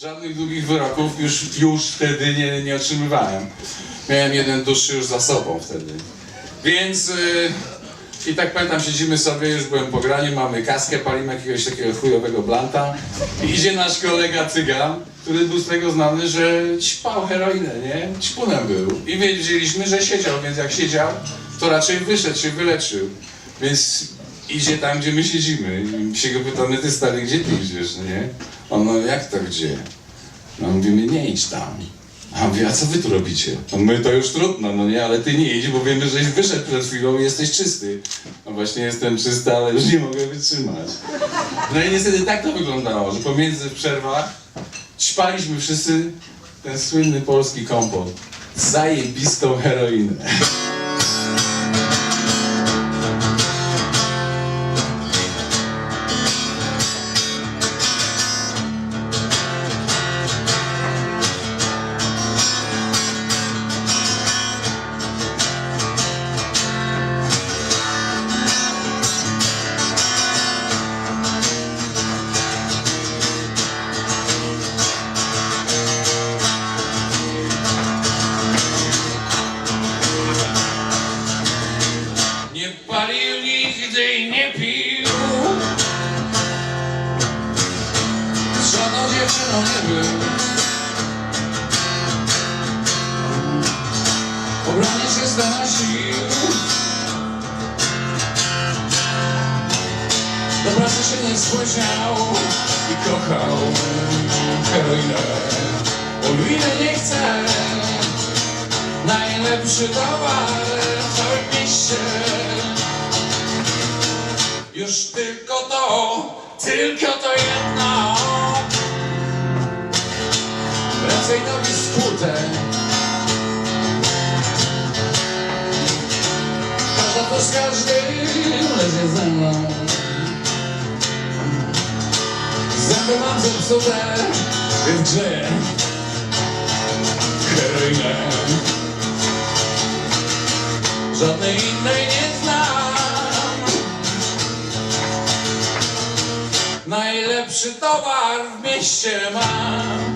Żadnych długich wyroków już, już wtedy nie, nie otrzymywałem. Miałem jeden dłuższy już za sobą wtedy. Więc y, i tak pamiętam, siedzimy sobie, już byłem po graniu, mamy kaskę, palimy jakiegoś takiego chujowego blanta. I idzie nasz kolega cygan, który był z tego znany, że ćpał heroinę, nie? Ćpunem był. I wiedzieliśmy, że siedział, więc jak siedział, to raczej wyszedł, się wyleczył. Więc idzie tam, gdzie my siedzimy. I się go pytamy, ty stary, gdzie ty idziesz, no nie? On, no jak to gdzie? No mówimy, nie idź tam. A mówię, a co wy tu robicie? On mówi, to już trudno, no nie, ale ty nie idź, bo wiemy, żeś wyszedł przed chwilą i jesteś czysty. No właśnie jestem czysty, ale już nie mogę wytrzymać. No i niestety tak to wyglądało, że pomiędzy przerwach ćpaliśmy wszyscy ten słynny polski kompot. Zajebistą heroinę. Nigdy nie pił. Z żadną dziewczyną nie był. Obronie się stanosił Do pracy się nie spóźniał I kochał heroinę. Heroinę nie chce. Najlepszy towar w całym mieście Już tylko to, tylko to jedno Wracaj nogi skute Każda to z każdym leży ze mną. Zęby mam zepsute w grze. Heroinę Żadnej innej nie Najlepszy towar w mieście mam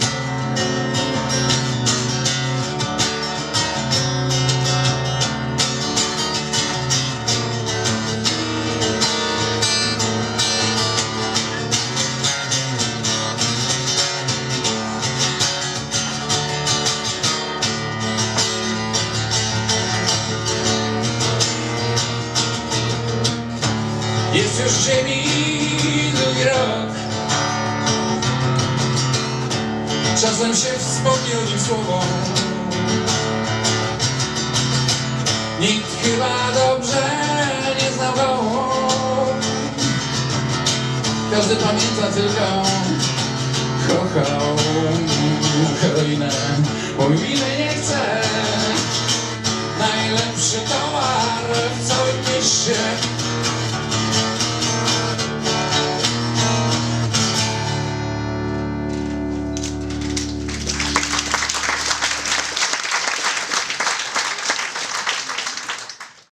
Jest już ziemi Czasem się wspomni o nim słowo Nikt chyba dobrze nie zna Każdy pamięta tylko kochał heroinę. Bo winy nie chce. Najlepszy towar w całym mieście.